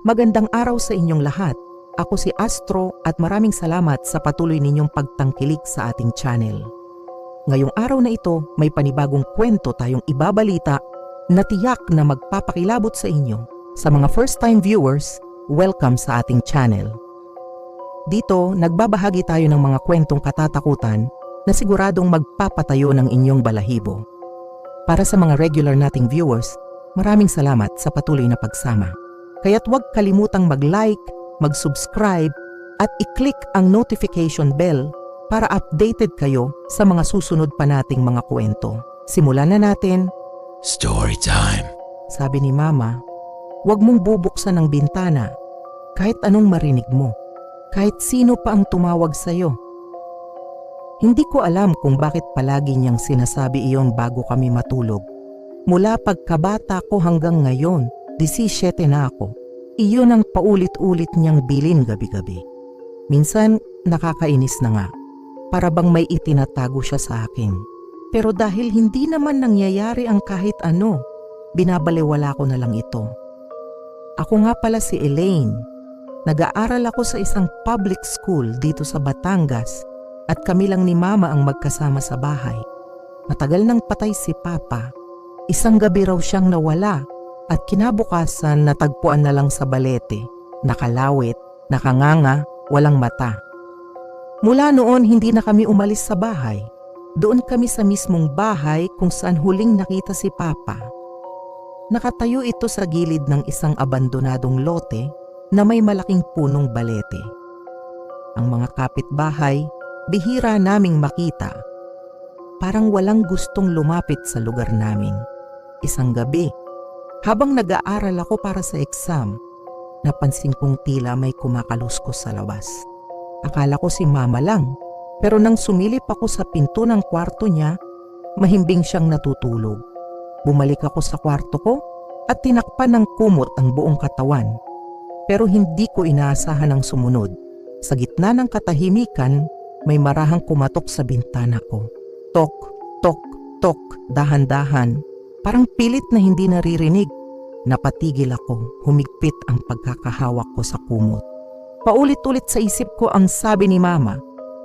Magandang araw sa inyong lahat. Ako si Astro at maraming salamat sa patuloy ninyong pagtangkilik sa ating channel. Ngayong araw na ito, may panibagong kwento tayong ibabalita na tiyak na magpapakilabot sa inyo. Sa mga first-time viewers, welcome sa ating channel. Dito, nagbabahagi tayo ng mga kwentong katatakutan na siguradong magpapatayo ng inyong balahibo. Para sa mga regular nating viewers, maraming salamat sa patuloy na pagsama. Kaya't huwag kalimutang mag-like, mag-subscribe, at i-click ang notification bell para updated kayo sa mga susunod pa nating mga kwento. Simulan na natin, Story time. sabi ni Mama. Huwag mong bubuksan ang bintana kahit anong marinig mo, kahit sino pa ang tumawag sa'yo. Hindi ko alam kung bakit palagi niyang sinasabi iyon bago kami matulog. Mula pagkabata ko hanggang ngayon, 17 na ako. Iyon ang paulit-ulit niyang bilin gabi-gabi. Minsan, nakakainis na nga. Para bang may itinatago siya sa akin. Pero dahil hindi naman nangyayari ang kahit ano, binabaliwala ko na lang ito. Ako nga pala si Elaine. Nag-aaral ako sa isang public school dito sa Batangas at kami lang ni Mama ang magkasama sa bahay. Matagal nang patay si Papa. Isang gabi raw siyang nawala at kinabukasan natagpuan na lang sa balete, nakalawit, nakanganga, walang mata. Mula noon hindi na kami umalis sa bahay. Doon kami sa mismong bahay kung saan huling nakita si Papa. Nakatayo ito sa gilid ng isang abandonadong lote na may malaking punong balete. Ang mga kapitbahay, bihira naming makita. Parang walang gustong lumapit sa lugar namin. Isang gabi, habang nag-aaral ako para sa exam, napansin kong tila may kumakaluskos sa labas. Akala ko si mama lang, pero nang sumilip ako sa pinto ng kwarto niya, mahimbing siyang natutulog. Bumalik ako sa kwarto ko at tinakpan ng kumot ang buong katawan. Pero hindi ko inaasahan ang sumunod. Sa gitna ng katahimikan, may marahang kumatok sa bintana ko. Tok, tok, tok, dahan-dahan. Parang pilit na hindi naririnig. Napatigil ako, humigpit ang pagkakahawak ko sa kumot. Paulit-ulit sa isip ko ang sabi ni Mama,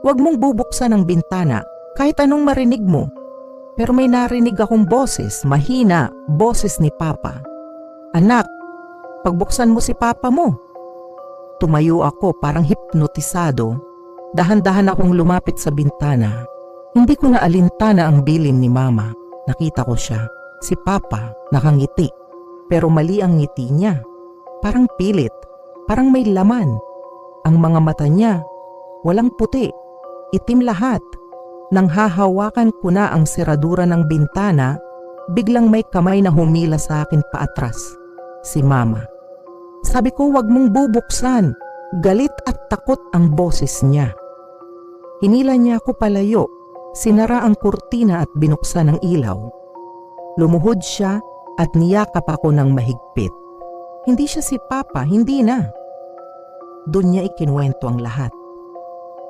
Huwag mong bubuksan ang bintana kahit anong marinig mo. Pero may narinig akong boses, mahina, boses ni Papa. Anak, pagbuksan mo si Papa mo. Tumayo ako parang hipnotisado. Dahan-dahan akong lumapit sa bintana. Hindi ko na alintana ang bilin ni Mama. Nakita ko siya, si Papa, nakangiti. Pero mali ang ngiti niya. Parang pilit, parang may laman. Ang mga mata niya, walang puti, itim lahat. Nang hahawakan ko na ang seradura ng bintana, biglang may kamay na humila sa akin paatras. Si Mama. Sabi ko wag mong bubuksan. Galit at takot ang boses niya. Hinila niya ako palayo. Sinara ang kurtina at binuksan ang ilaw. Lumuhod siya at niyakap ako ng mahigpit. Hindi siya si Papa, hindi na. Doon niya ikinuwento ang lahat.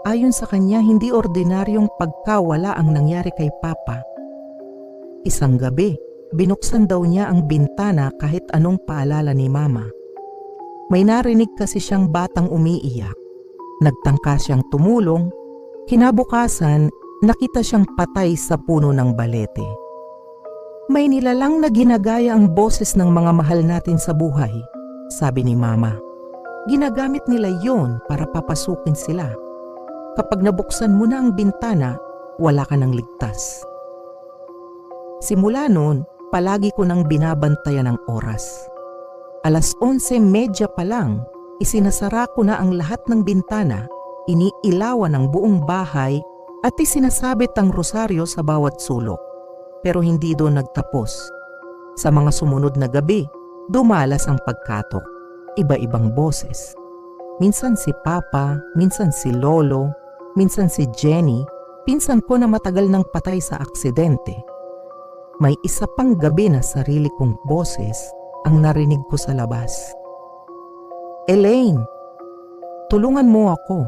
Ayon sa kanya, hindi ordinaryong pagkawala ang nangyari kay Papa. Isang gabi, binuksan daw niya ang bintana kahit anong paalala ni Mama. May narinig kasi siyang batang umiiyak. Nagtangka siyang tumulong. Kinabukasan, nakita siyang patay sa puno ng balete. May nilalang na ginagaya ang boses ng mga mahal natin sa buhay, sabi ni Mama. Ginagamit nila yon para papasukin sila. Kapag nabuksan mo na ang bintana, wala ka ng ligtas. Simula noon, palagi ko nang binabantayan ang oras. Alas 11.30 pa lang, isinasara ko na ang lahat ng bintana, iniilawan ang buong bahay at isinasabit ang rosaryo sa bawat sulok. Pero hindi doon nagtapos. Sa mga sumunod na gabi, dumalas ang pagkatok. Iba-ibang boses. Minsan si Papa, minsan si Lolo, minsan si Jenny, pinsan ko na matagal nang patay sa aksidente. May isa pang gabi na sarili kong boses ang narinig ko sa labas. Elaine, tulungan mo ako.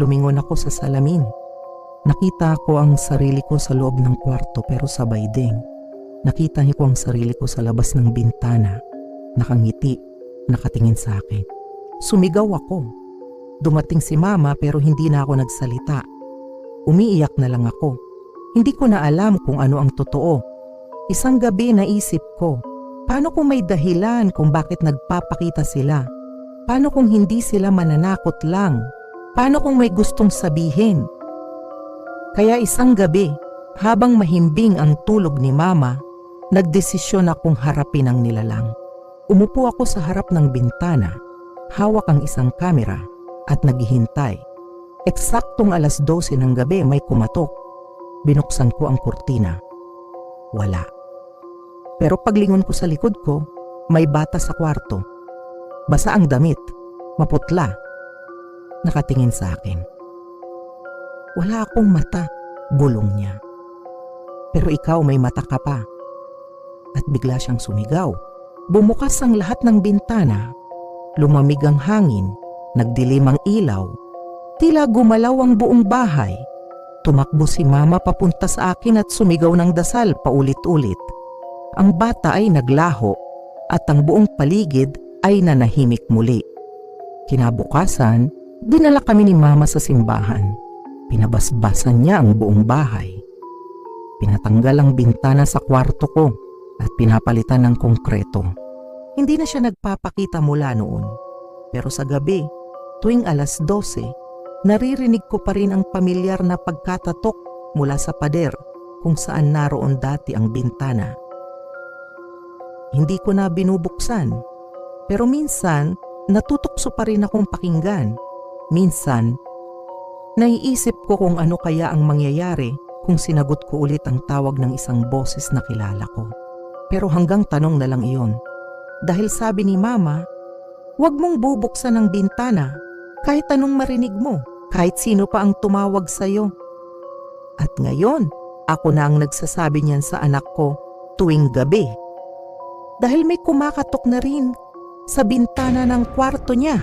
Lumingon ako sa salamin. Nakita ko ang sarili ko sa loob ng kwarto pero sabay ding. Nakita ko ang sarili ko sa labas ng bintana. Nakangiti, Nakatingin sa akin. Sumigaw ako. Dumating si mama pero hindi na ako nagsalita. Umiiyak na lang ako. Hindi ko na alam kung ano ang totoo. Isang gabi naisip ko, paano kung may dahilan kung bakit nagpapakita sila? Paano kung hindi sila mananakot lang? Paano kung may gustong sabihin? Kaya isang gabi, habang mahimbing ang tulog ni mama, nagdesisyon akong harapin ang nilalang. Umupo ako sa harap ng bintana, hawak ang isang kamera at naghihintay. Eksaktong alas 12 ng gabi may kumatok. Binuksan ko ang kurtina. Wala. Pero paglingon ko sa likod ko, may bata sa kwarto. Basa ang damit, maputla. Nakatingin sa akin. Wala akong mata, bulong niya. Pero ikaw may mata ka pa. At bigla siyang sumigaw. Bumukas ang lahat ng bintana. Lumamig ang hangin, nagdilim ang ilaw. Tila gumalaw ang buong bahay. Tumakbo si mama papunta sa akin at sumigaw ng dasal paulit-ulit. Ang bata ay naglaho at ang buong paligid ay nanahimik muli. Kinabukasan, dinala kami ni mama sa simbahan. Pinabasbasan niya ang buong bahay. Pinatanggal ang bintana sa kwarto ko at pinapalitan ng konkreto. Hindi na siya nagpapakita mula noon. Pero sa gabi, tuwing alas 12, naririnig ko pa rin ang pamilyar na pagkatatok mula sa pader kung saan naroon dati ang bintana. Hindi ko na binubuksan, pero minsan natutokso pa rin akong pakinggan. Minsan, naiisip ko kung ano kaya ang mangyayari kung sinagot ko ulit ang tawag ng isang boses na kilala ko. Pero hanggang tanong na lang iyon. Dahil sabi ni Mama, huwag mong bubuksan ang bintana kahit anong marinig mo, kahit sino pa ang tumawag sa'yo. At ngayon, ako na ang nagsasabi niyan sa anak ko tuwing gabi. Dahil may kumakatok na rin sa bintana ng kwarto niya.